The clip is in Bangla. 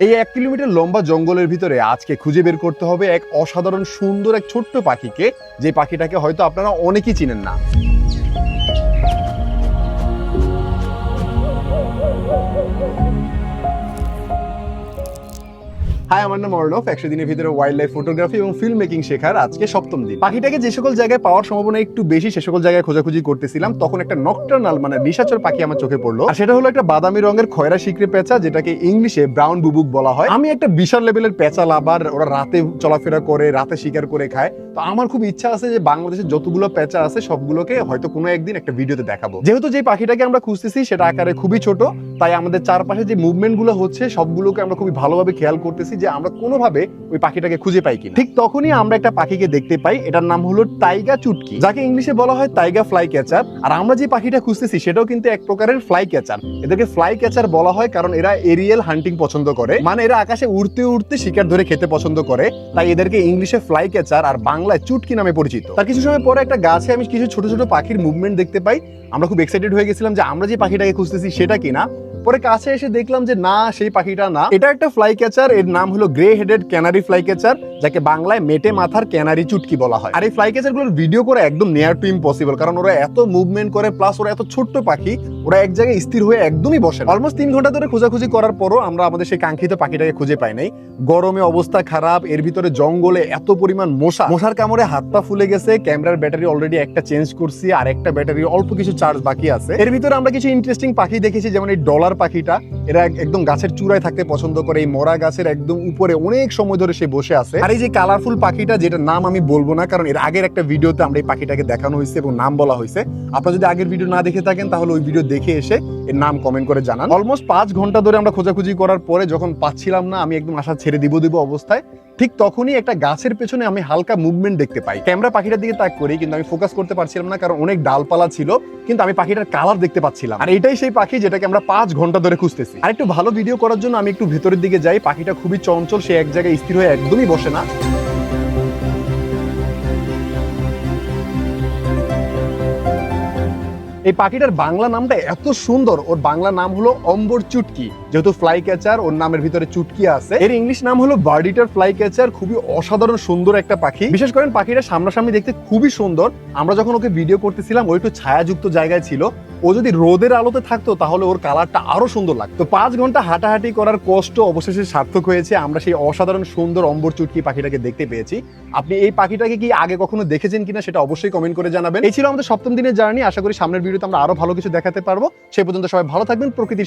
এই এক কিলোমিটার লম্বা জঙ্গলের ভিতরে আজকে খুঁজে বের করতে হবে এক অসাধারণ সুন্দর এক ছোট্ট পাখিকে। যে পাখিটাকে হয়তো আপনারা অনেকেই চিনেন না। হাই আমার নাম অর্ণব। একশো দিনের ভিতরে ওয়াইল্ড লাইফ ফটোগ্রাফি এবং ফিল্ম মেকিং শেখার আজকে সপ্তম দিন। পাখিটাকে যে সকল জায়গায় পাওয়ার সম্ভাবনা একটু বেশি, সে সকল জায়গায় খোঁজাখুঁজি করতেছিলাম, তখন একটা নকটার্নাল মানে নিশাচর পাখি আমার চোখে পড়ল। আর সেটা হলো একটা বাদামি রঙের খয়রা শিকড়ে পেঁচা, যেটাকে ইংলিশে ব্রাউন বুবুক বলা হয়। আমি একটা বিশাল লেভেলের পেঁচা লাভার, ওরা রাতে চলাফেরা করে, রাতে শিকার করে খায়। তো আমার খুব ইচ্ছা আছে যে বাংলাদেশে যতগুলো পেঁচা আছে, সবগুলোকে হয়তো কোনো একদিন একটা ভিডিওতে দেখাবো। যেহেতু যে পাখিটাকে আমরা খুঁজতেছি, সেটা আকারে খুবই ছোট, তাই আমাদের চারপাশে যে মুভমেন্টগুলো হচ্ছে, সবগুলোকে আমরা খুবই ভালোভাবে খেয়াল করতেছি যে আমরা কোনোভাবে ওই পাখিটাকে খুঁজে পাই কিনা। ঠিক তখনই আমরা একটা পাখিকে দেখতে পাই, এটার নাম হলো টাইগা চুটকি। যাকে ইংলিশে বলা হয় টাইগা ফ্লাই ক্যাচার। আর আমরা যে পাখিটা খুঁজতেছি, সেটাও কিন্তু এক প্রকারের ফ্লাই ক্যাচার। এদেরকে ফ্লাই ক্যাচার বলা হয় কারণ এরা এরিয়াল হান্টিং পছন্দ করে। মানে এরা আকাশে উড়তে উড়তে শিকার ধরে খেতে পছন্দ করে। তাই এদেরকে ইংলিশে ফ্লাই ক্যাচার আর বাংলায় চুটকি নামে পরিচিত। তার কিছু সময় পরে একটা গাছে আমি কিছু ছোট ছোট পাখির মুভমেন্ট দেখতে পাই। আমরা খুব এক্সাইটেড হয়ে গেছিলাম যে আমরা যে পাখিটাকে খুঁজতেছি সেটা কিনা। পরে কাছে এসে দেখলাম যে না, সেই পাখিটা না। এটা একটা ফ্লাই ক্যাচার এর নাম হলো grey headed canary fly catcher যাকে বাংলায় মেটে মাথার ক্যানারি চুটকি বলা হয়। আর এই ফ্লাই ক্যাচারগুলোর ভিডিও করে একদম নেয়ার টু ইম্পসিবল কারণ ওরা এত মুভমেন্ট করে প্লাস ওরা এত ছোট্ট পাখি, ওরা এক জায়গায় স্থির হয়ে একদমই বসে অলমোস্ট তিন ঘণ্টা ধরে খোঁজাখুঁজি করার পরও আমরা আমাদের সেই কাঙ্ক্ষিত পাখিটাকে খুঁজে পাই নাই। গরমে অবস্থা খারাপ, এর ভিতরে জঙ্গলে এত পরিমাণ মশা। মশার কামড়ে হাত পা ফুলে গেছে ক্যামেরার ব্যাটারি অলরেডি একটা চেঞ্জ করছি আর একটা ব্যাটারি অল্প কিছু চার্জ বাকি আছে। এর ভিতরে আমরা কিছু ইন্টারেস্টিং পাখি দেখেছি, যেমন এই ডলার পাখিটা। এরা একদম গাছের চূড়ায় থাকতে পছন্দ করে, এই মরা গাছের একদম উপরে অনেক সময় ধরে সে বসে আছে। আর এই যে কালারফুল পাখিটা যেটা নাম আমি বলব না, কারণ এর আগের একটা ভিডিওতে আমরা এই পাখিটাকে দেখানো হয়েছে এবং নাম বলা হয়েছে। আপনারা যদি আগের ভিডিও না দেখে থাকেন, তাহলে ওই ভিডিও দেখে এসে এর নাম কমেন্ট করে জানান। অলমোস্ট পাঁচ ঘণ্টা ধরে আমরা খোঁজাখুঁজি করার পরে যখন পাচ্ছিলাম না, আমি একদম আশা ছেড়ে দিব দিব অবস্থায়, ঠিক তখনই একটা গাছের পেছনে আমি হালকা মুভমেন্ট দেখতে পাই। ক্যামেরা পাখিটার দিকে তাক করি, কিন্তু আমি ফোকাস করতে পারছিলাম না, কারণ অনেক ডালপালা ছিল, কিন্তু আমি পাখিটার কালার দেখতে পাচ্ছিলাম। আর এটাই সেই পাখি যেটাকে আমরা পাঁচ ঘণ্টা ধরে খুঁজতেছি। আর একটু ভালো ভিডিও করার জন্য আমি একটু ভেতরের দিকে যাই। পাখিটা খুবই চঞ্চল, সে এক জায়গায় স্থির হয়ে একদমই বসে না। এই পাখিটার বাংলা নামটা এত সুন্দর, ওর বাংলা নাম হলো অম্বর চুটকি। যেহেতু ফ্লাই ক্যাচার ওর নামের ভিতরে চুটকি আছে। এর ইংলিশ নাম হলো বার্ডিটার ফ্লাই ক্যাচার খুবই অসাধারণ, সুন্দর একটা পাখি। বিশেষ করে পাখিটা সামনাসামনি দেখতে খুবই সুন্দর। আমরা যখন ওকে ভিডিও করতেছিলাম, ও একটু ছায়াযুক্ত জায়গায় ছিল। ও যদি রোদের আলোতে থাকতো, তাহলে ওর কালারটা আরও সুন্দর লাগতো। পাঁচ ঘণ্টা হাঁটাহাঁটি করার কষ্ট অবশেষে সার্থক হয়েছে। আমরা সেই অসাধারণ সুন্দর অম্বর চুটকি পাখিটাকে দেখতে পেয়েছি। আপনি এই পাখিটাকে কি আগে কখনো দেখেছেন কিনা সেটা অবশ্যই কমেন্ট করে জানাবেন। এই ছিল আমাদের সপ্তম দিনের জার্নি। আশা করি সামনের ভিডিওতে আমরা আরও ভালো কিছু দেখাতে পারব। সেই পর্যন্ত সবাই ভালো থাকবেন। প্রকৃতির